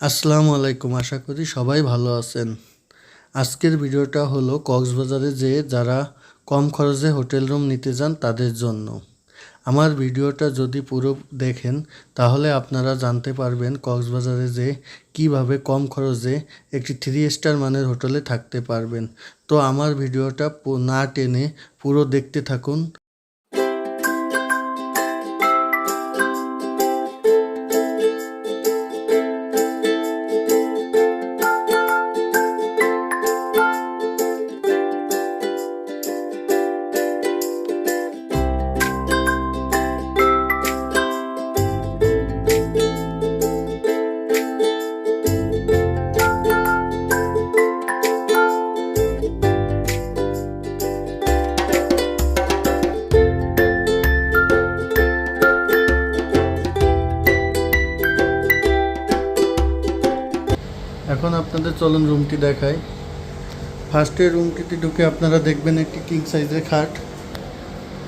আসসালামু আলাইকুম, আশা করি সবাই ভালো আছেন। আজকের ভিডিওটা হলো কক্সবাজারে যে যারা কম খরচে হোটেল রুম নিতে যান তাদের জন্য। আমার ভিডিওটা যদি পুরো দেখেন, তাহলে আপনারা জানতে পারবেন কক্সবাজারে যে কীভাবে কম খরচে একটি থ্রি স্টার মানের হোটেলে থাকতে পারবেন। তো আমার ভিডিওটা না টেনে পুরো দেখতে থাকুন। এখন আপনাদের চলুন রুমটি দেখাই। ফার্স্টে রুমটিতে ঢুকে আপনারা দেখবেন একটি কিং সাইজের খাট।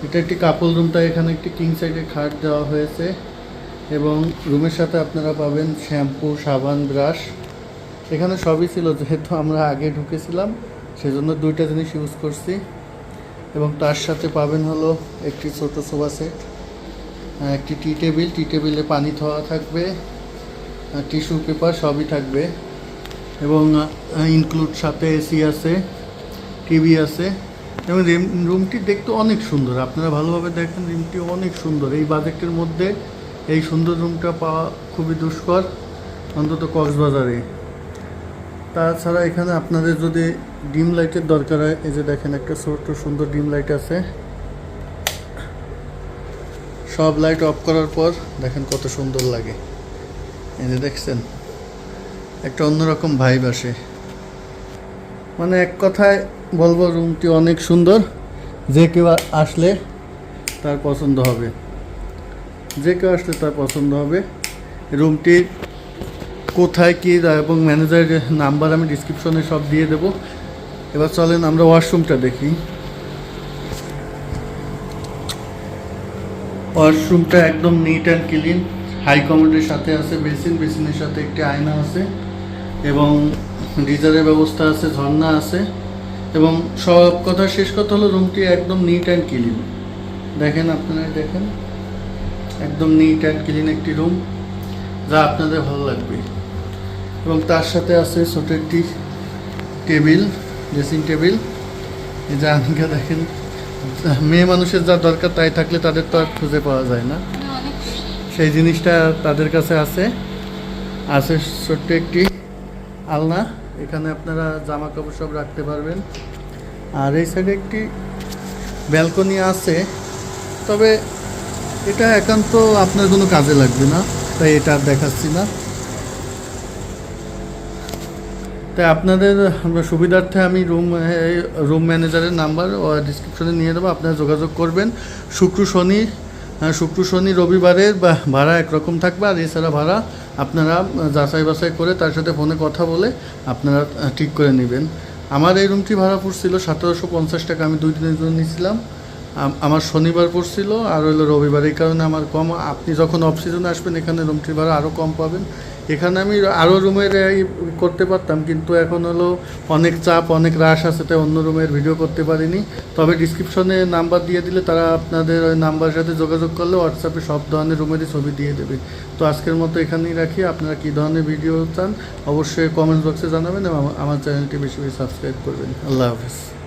এটা একটি কাপল রুমটা এখানে একটি কিং সাইজের খাট দেওয়া হয়েছে। এবং রুমের সাথে আপনারা পাবেন শ্যাম্পু সাবান ব্রাশ এখানে সবই ছিল, যেহেতু আমরা আগে ঢুকেছিলাম, সেজন্য দুইটা জিনিস ইউজ করছি। এবং তার সাথে পাবেন হলো একটি ছোট সোফা সেট একটি টি টেবিল টি টেবিলে পানি ধোয়া থাকবে টিস্যু পেপার সবই থাকবে। এবং ইনক্লুড সাথে এসি আছে টিভি আছে, এবং রিম- রুমটি দেখতে অনেক সুন্দর। আপনারা ভালোভাবে দেখেন রুমটি অনেক সুন্দর। এই বাজেটের মধ্যে এই সুন্দর রুমটা পাওয়া খুবই দুষ্কর, অন্তত কক্সবাজারে। তাছাড়া এখানে আপনাদের যদি ডিম লাইটের দরকার হয়, এই যে দেখেন একটা ছোট্ট সুন্দর ডিম লাইট আছে। সব লাইট অফ করার পর দেখেন কত সুন্দর লাগে। এই যে দেখছেন? একটা অন্যরকম ভাইব আসে। মানে এক কথায় বলব রুমটি অনেক সুন্দর। যে কেউ আসলে তার পছন্দ হবে। যে কেউ আসলে তার পছন্দ হবে। রুমটি কোথায়, কী এবং ম্যানেজারের নাম্বার আমি ডিসক্রিপশনে সব দিয়ে দেব। এবার চলেন আমরা ওয়াশরুমটা দেখি। ওয়াশরুমটা একদম নিট অ্যান্ড ক্লিন হাই কমোডের সাথে আছে বেসিন বেসিনের সাথে একটি আয়না আছে। এবং গিজারের ব্যবস্থা আছে ঝর্ণা আছে এবং সব কথা শেষ কথা হলো রুমটি একদম নিট অ্যান্ড ক্লিন দেখেন আপনারা দেখেন। একদম নিট অ্যান্ড ক্লিন একটি রুম যা আপনাদের ভালো লাগবে। এবং তার সাথে আছে ছোট একটি টেবিল ড্রেসিং টেবিল যে আনিকা দেখেন। মেয়ে মানুষের যা দরকার তাই থাকলে তাদের তো আর খুঁজে পাওয়া যায় না। সেই জিনিসটা তাদের কাছে আছে। আছে ছোট্ট একটি আলনা। এখানে আপনারা জামা কাপড় সব রাখতে পারবেন। আর এই সাইডে একটি ব্যালকনি আছে। তবে এটা একান্ত আপনার কোনো কাজে লাগবে না, তাই এটা আর দেখাচ্ছি না। তাই আপনাদের সুবিধার্থে আমি রুম রুম ম্যানেজারের নাম্বার ডিসক্রিপশনে নিয়ে দেবো, আপনারা যোগাযোগ করবেন। শুক্র শনি শুক্র শনি রবিবারের বা- ভাড়া একরকম থাকবে, আর এছাড়া ভাড়া আপনারা যাচাই বাছাই করে তার সাথে ফোনে কথা বলে আপনারা ঠিক করে নেবেন। আমার এই রুমটি ভাড়া পড়ছিল সতেরোশো পঞ্চাশ টাকা, আমি দুই দিনের জন্য নিয়েছিলাম। আমার শনিবার পড়ছিল, আর হলো রবিবার। এই কারণে আমার কম। আপনি যখন অফ সিজনে আসবেন, এখানে রুমটির ভাড়া আরও কম পাবেন। এখানে আমি আরও রুমের করতে পারতাম, কিন্তু এখন হলো অনেক চাপ, অনেক রাশ আছে, তাই অন্য রুমের ভিডিও করতে পারিনি। তবে ডিসক্রিপশনে নাম্বার দিয়ে দিলে তারা আপনাদের ওই নাম্বারের সাথে যোগাযোগ করলে হোয়াটসঅ্যাপে সব ধরনের রুমেরই ছবি দিয়ে দেবে। তো আজকের মতো এখানেই রাখি। আপনারা কী ধরনের ভিডিও চান, অবশ্যই কমেন্ট বক্সে জানাবেন এবং আমার চ্যানেলটি বেশি বেশি সাবস্ক্রাইব করবেন। আল্লাহ হাফিজ।